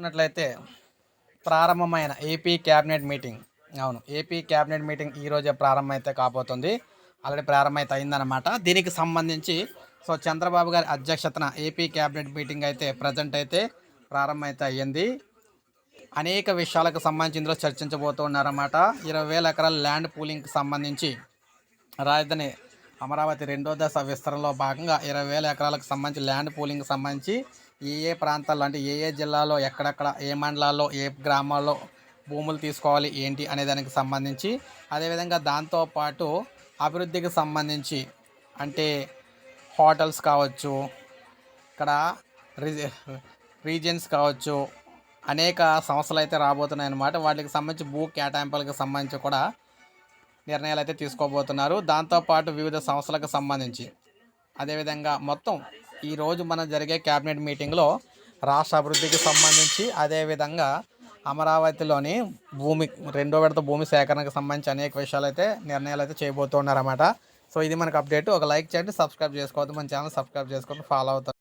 చూసుకున్నట్లయితే ప్రారంభమైన AP cabinet meeting అవును ఏపీ క్యాబినెట్ మీటింగ్ ఈరోజే ప్రారంభమైతే కాబోతుంది. ఆల్రెడీ ప్రారంభమైతే అయిందనమాట దీనికి సంబంధించి సో చంద్రబాబు గారి అధ్యక్షతన ఏపీ క్యాబినెట్ మీటింగ్ అయితే ప్రజెంట్ అయితే ప్రారంభమైతే అయ్యింది. అనేక విషయాలకు సంబంధించి ఇందులో చర్చించబోతున్నారన్నమాట ఇరవై వేల ఎకరాల ల్యాండ్ పూలింగ్కి సంబంధించి రాజధాని అమరావతి రెండో దశ విస్తరణలో భాగంగా ఇరవై వేల ఎకరాలకు సంబంధించి ల్యాండ్ పూలింగ్కి సంబంధించి ఏ ఏ ప్రాంతాల్లో అంటే ఏ ఏ జిల్లాలో ఎక్కడెక్కడ ఏ మండలాల్లో ఏ గ్రామాల్లో భూములు తీసుకోవాలి ఏంటి అనే దానికి సంబంధించి అదేవిధంగా దాంతోపాటు అభివృద్ధికి సంబంధించి అంటే హోటల్స్ కావచ్చు ఇక్కడ రీజన్స్ కావచ్చు అనేక సంస్థలు అయితే రాబోతున్నాయి అన్నమాట వాటికి సంబంధించి భూ కేటాయింపులకు సంబంధించి కూడా నిర్ణయాలు అయితే తీసుకోబోతున్నారు దాంతోపాటు వివిధ సంస్థలకు సంబంధించి. అదేవిధంగా మొత్తం ఈరోజు మనం జరిగే క్యాబినెట్ మీటింగ్లో రాష్ట్ర అభివృద్ధికి సంబంధించి అదేవిధంగా అమరావతిలోని భూమి రెండో విడత భూమి సేకరణకు సంబంధించి అనేక విషయాలు అయితే నిర్ణయాలు అయితే చేయబోతున్నారన్నమాట. సో ఇది మనకు అప్డేట్. ఒక లైక్ చేయండి సబ్స్క్రైబ్ చేసుకోవద్దు. మన ఛానల్ సబ్స్క్రైబ్ చేసుకొని ఫాలో అవుతారు.